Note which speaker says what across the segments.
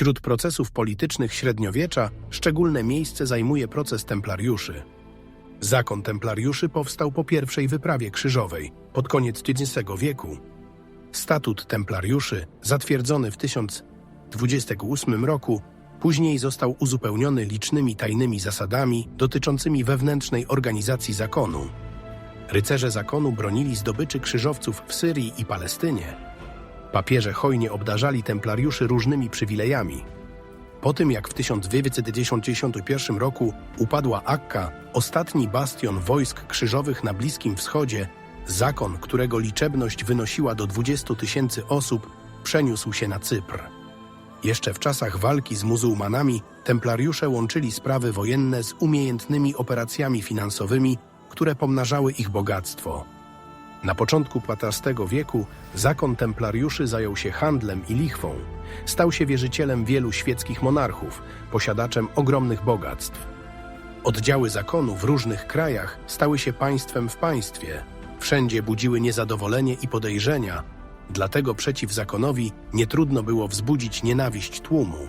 Speaker 1: Wśród procesów politycznych średniowiecza szczególne miejsce zajmuje proces templariuszy. Zakon templariuszy powstał po pierwszej wyprawie krzyżowej, pod koniec XX wieku. Statut templariuszy, zatwierdzony w 1028 roku, później został uzupełniony licznymi tajnymi zasadami dotyczącymi wewnętrznej organizacji zakonu. Rycerze zakonu bronili zdobyczy krzyżowców w Syrii i Palestynie. Papieże hojnie obdarzali templariuszy różnymi przywilejami. Po tym jak w 1291 roku upadła Akka, ostatni bastion wojsk krzyżowych na Bliskim Wschodzie, zakon, którego liczebność wynosiła do 20 tysięcy osób, przeniósł się na Cypr. Jeszcze w czasach walki z muzułmanami templariusze łączyli sprawy wojenne z umiejętnymi operacjami finansowymi, które pomnażały ich bogactwo. Na początku XV wieku zakon templariuszy zajął się handlem i lichwą. Stał się wierzycielem wielu świeckich monarchów, posiadaczem ogromnych bogactw. Oddziały zakonu w różnych krajach stały się państwem w państwie. Wszędzie budziły niezadowolenie i podejrzenia, dlatego przeciw zakonowi nie trudno było wzbudzić nienawiść tłumu.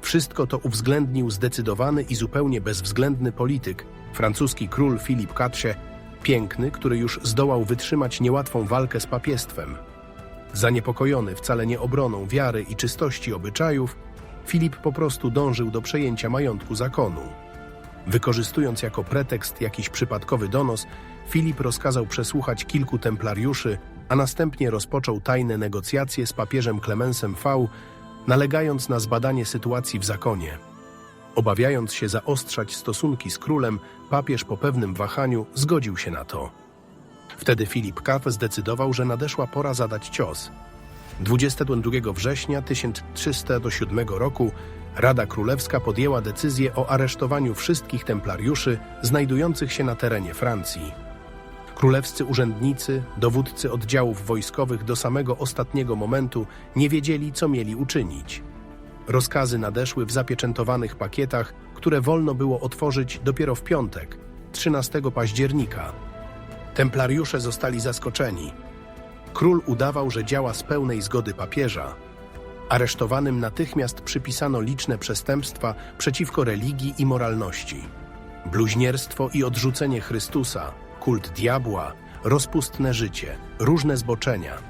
Speaker 1: Wszystko to uwzględnił zdecydowany i zupełnie bezwzględny polityk, francuski król Filip Katrze, piękny, który już zdołał wytrzymać niełatwą walkę z papiestwem. Zaniepokojony wcale nie obroną wiary i czystości obyczajów, Filip po prostu dążył do przejęcia majątku zakonu. Wykorzystując jako pretekst jakiś przypadkowy donos, Filip rozkazał przesłuchać kilku templariuszy, a następnie rozpoczął tajne negocjacje z papieżem Klemensem V, nalegając na zbadanie sytuacji w zakonie. Obawiając się zaostrzać stosunki z królem, papież po pewnym wahaniu zgodził się na to. Wtedy Filip Kaw zdecydował, że nadeszła pora zadać cios. 22 września 1307 roku Rada Królewska podjęła decyzję o aresztowaniu wszystkich templariuszy znajdujących się na terenie Francji. Królewscy urzędnicy, dowódcy oddziałów wojskowych do samego ostatniego momentu nie wiedzieli, co mieli uczynić. Rozkazy nadeszły w zapieczętowanych pakietach, które wolno było otworzyć dopiero w piątek, 13 października. Templariusze zostali zaskoczeni. Król udawał, że działa z pełnej zgody papieża. Aresztowanym natychmiast przypisano liczne przestępstwa przeciwko religii i moralności. Bluźnierstwo i odrzucenie Chrystusa, kult diabła, rozpustne życie, różne zboczenia.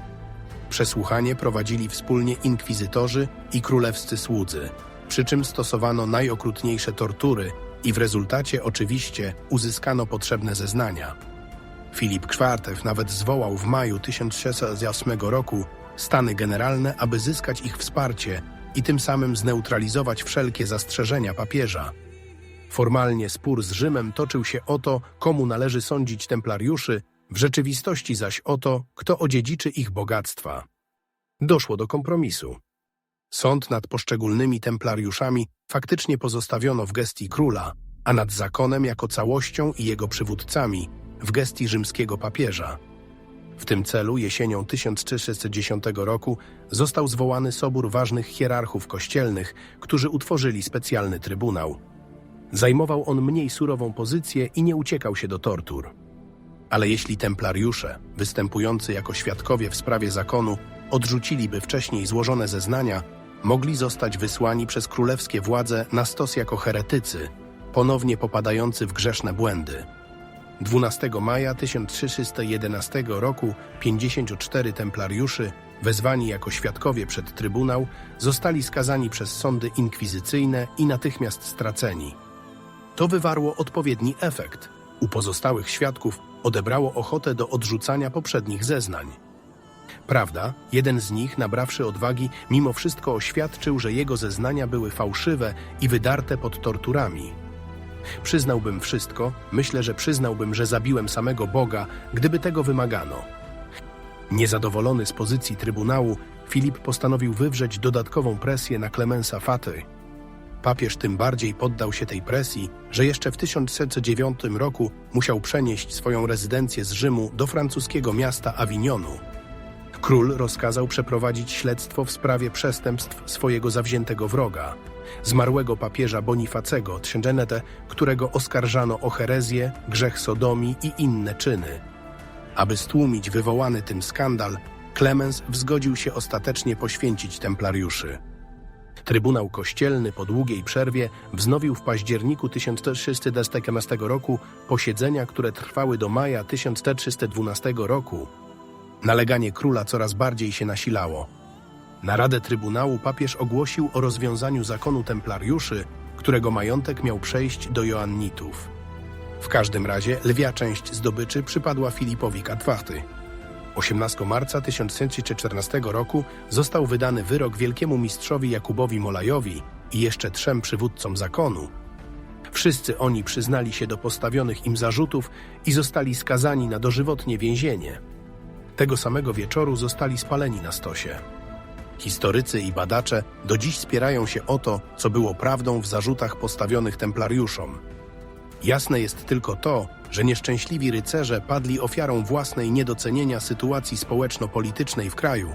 Speaker 1: Przesłuchanie prowadzili wspólnie inkwizytorzy i królewscy słudzy, przy czym stosowano najokrutniejsze tortury i w rezultacie oczywiście uzyskano potrzebne zeznania. Filip IV nawet zwołał w maju 1608 roku stany generalne, aby zyskać ich wsparcie i tym samym zneutralizować wszelkie zastrzeżenia papieża. Formalnie spór z Rzymem toczył się o to, komu należy sądzić templariuszy, w rzeczywistości zaś o to, kto odziedziczy ich bogactwa. Doszło do kompromisu. Sąd nad poszczególnymi templariuszami faktycznie pozostawiono w gestii króla, a nad zakonem jako całością i jego przywódcami w gestii rzymskiego papieża. W tym celu jesienią 1310 roku został zwołany sobór ważnych hierarchów kościelnych, którzy utworzyli specjalny trybunał. Zajmował on mniej surową pozycję i nie uciekał się do tortur. Ale jeśli templariusze, występujący jako świadkowie w sprawie zakonu, odrzuciliby wcześniej złożone zeznania, mogli zostać wysłani przez królewskie władze na stos jako heretycy, ponownie popadający w grzeszne błędy. 12 maja 1311 roku 54 templariuszy, wezwani jako świadkowie przed trybunał, zostali skazani przez sądy inkwizycyjne i natychmiast straceni. To wywarło odpowiedni efekt. U pozostałych świadków odebrało ochotę do odrzucania poprzednich zeznań. Prawda, jeden z nich, nabrawszy odwagi, mimo wszystko oświadczył, że jego zeznania były fałszywe i wydarte pod torturami. Przyznałbym wszystko, myślę, że przyznałbym, że zabiłem samego Boga, gdyby tego wymagano. Niezadowolony z pozycji trybunału, Filip postanowił wywrzeć dodatkową presję na Klemensa Faty. Papież tym bardziej poddał się tej presji, że jeszcze w 1109 roku musiał przenieść swoją rezydencję z Rzymu do francuskiego miasta Avignonu. Król rozkazał przeprowadzić śledztwo w sprawie przestępstw swojego zawziętego wroga, zmarłego papieża Bonifacego Trzengenete, którego oskarżano o herezję, grzech sodomii i inne czyny. Aby stłumić wywołany tym skandal, Klemens wzgodził się ostatecznie poświęcić templariuszy. Trybunał Kościelny po długiej przerwie wznowił w październiku 1314 roku posiedzenia, które trwały do maja 1312 roku. Naleganie króla coraz bardziej się nasilało. Na radę Trybunału papież ogłosił o rozwiązaniu zakonu templariuszy, którego majątek miał przejść do Joannitów. W każdym razie lwia część zdobyczy przypadła Filipowi Katwachty. 18 marca 1114 roku został wydany wyrok wielkiemu mistrzowi Jakubowi Molajowi i jeszcze trzem przywódcom zakonu. Wszyscy oni przyznali się do postawionych im zarzutów i zostali skazani na dożywotnie więzienie. Tego samego wieczoru zostali spaleni na stosie. Historycy i badacze do dziś spierają się o to, co było prawdą w zarzutach postawionych templariuszom. Jasne jest tylko to, że nieszczęśliwi rycerze padli ofiarą własnej niedocenienia sytuacji społeczno-politycznej w kraju